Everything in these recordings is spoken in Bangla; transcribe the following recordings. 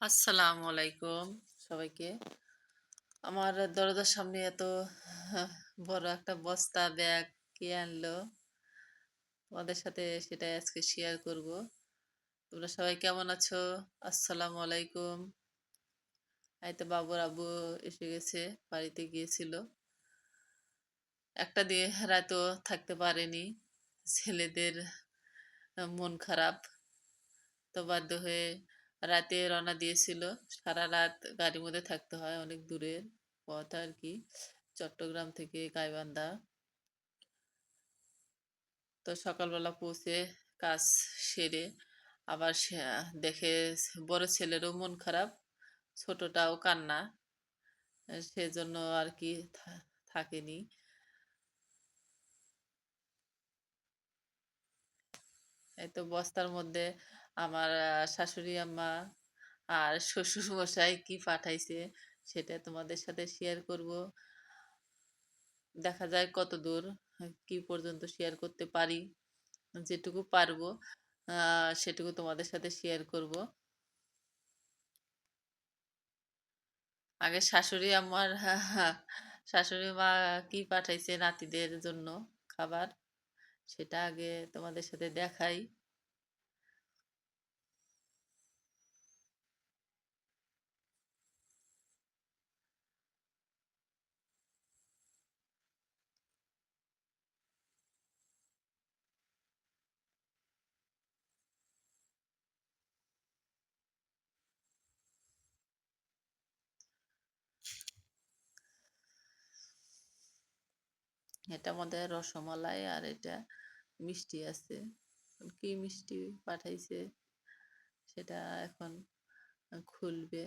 আসসালামু আলাইকুম সবাইকে। আমার দরজার সামনে এত বড় একটা বস্তা ব্যাগ কে আনলো? তোমাদের সাথে সেটা আজকে শেয়ার করব। তোমরা সবাই কেমন আছো? আসসালামু আলাইকুম। এই তো বাবুর আব্বু এসে গেছে, বাড়িতে গিয়েছিল। একটা দিয়ে রাতও থাকতে পারেনি। ছেলেদের মন খারাপ। তো বাধ্য হয়ে রাতে রওনা দিয়েছিল। সারা রাত গাড়ির মধ্যে থাকতে হয়, অনেক দূরের পথ আর কি। চট্টগ্রাম থেকে গাইবান্ধা। তো সকালবেলা পৌঁছে কাজ সেরে আবার দেখে বড় ছেলেরও মন খারাপ, ছোটটাও কান্না। সেজন্য আর কি থাকেনি। এই তো বস্তার মধ্যে আমার শাশুড়ি আম্মা আর শ্বশুর মশাই কি পাঠাইছে সেটা তোমাদের সাথে শেয়ার করব। দেখা যায় কত দূর, কি পর্যন্ত শেয়ার করতে পারি, যেটুকু পারব সেটুকু তোমাদের সাথে শেয়ার করব। আগে শাশুড়ি আমার শাশুড়ি মা কি পাঠাইছে নাতিদের জন্য খাবার, সেটা আগে তোমাদের সাথে দেখাই। এটা মধ্যে রসমালাই আর এটা মিষ্টি আছে। কি মিষ্টি পাঠাইছে সেটা এখন খুলবে।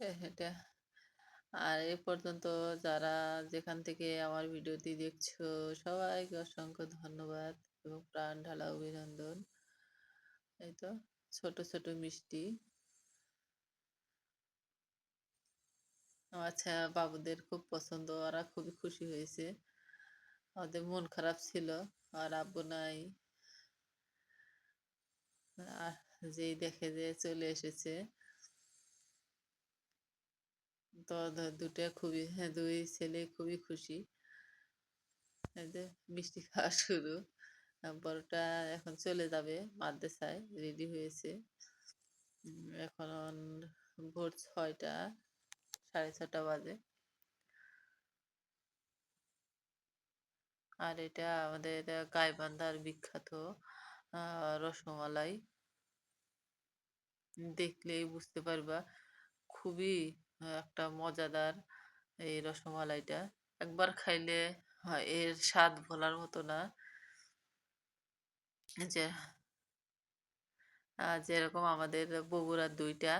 এটা। আর এ পর্যন্ত যারা যেখান থেকে আমার ভিডিওটি দেখছ, সবাইকে অসংখ্য ধন্যবাদ এবং প্রাণ ঢালা অভিনন্দন। এই তো, ছোট ছোট মিষ্টি। আচ্ছা বাবুদের খুব পছন্দ, ওরা খুবই খুশি হয়েছে। ওদের মন খারাপ ছিল, আর আব্বু নাই। আর যেই দেখে যে চলে এসেছে। তো দুটো খুবই হ্যাঁ দুই ছেলে খুবই খুশি। মিষ্টি খাওয়া শুরু। বড়টা এখন চলে যাবে মাদ্রাসায় রেডি হয়েছে। এখন ভোর ছয়টা, সাড়ে ছটা বাজে। আর এটা আমাদের গাইবান্ধার বিখ্যাত রসমালাই। দেখলেই বুঝতে পারবা, খুবই একটা মজাদার এই রসমালাইটা। একবার খাইলে এর স্বাদ ভোলার মতো না। যে যেরকম আমাদের বগুড়ার দুইটা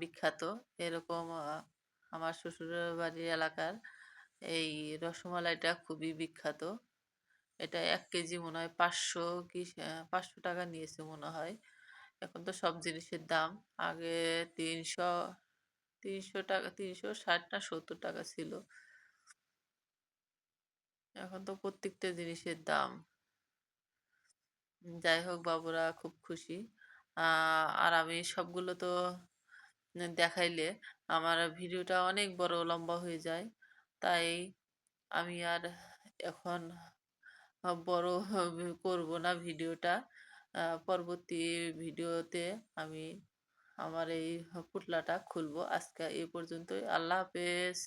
বিখ্যাত, এরকম আমার শ্বশুরের বাড়ির এলাকার এই রসমালাইটা খুবই বিখ্যাত। এটা এক কেজি মনে হয় পাঁচশো কি পাঁচশো টাকা নিয়েছে মনে হয়। এখন তো সব জিনিসের দাম, আগে তিনশো তিনশো টাকা, তিনশো ষাট না সত্তর টাকা ছিল। এখন তো প্রত্যেকটা জিনিসের দাম। যাই হোক বাবুরা, খুব খুশি। আর আমি সবগুলো তো দেখাইলে আমার ভিডিওটা অনেক বড় লম্বা হয়ে যায়। তাই আমি আর এখন বড় করব না ভিডিওটা। পরবর্তী ভিডিওতে আমি আমার এই পুটলাটা খুলবো। আজকে এই পর্যন্তই। আল্লাহ হাফেজ।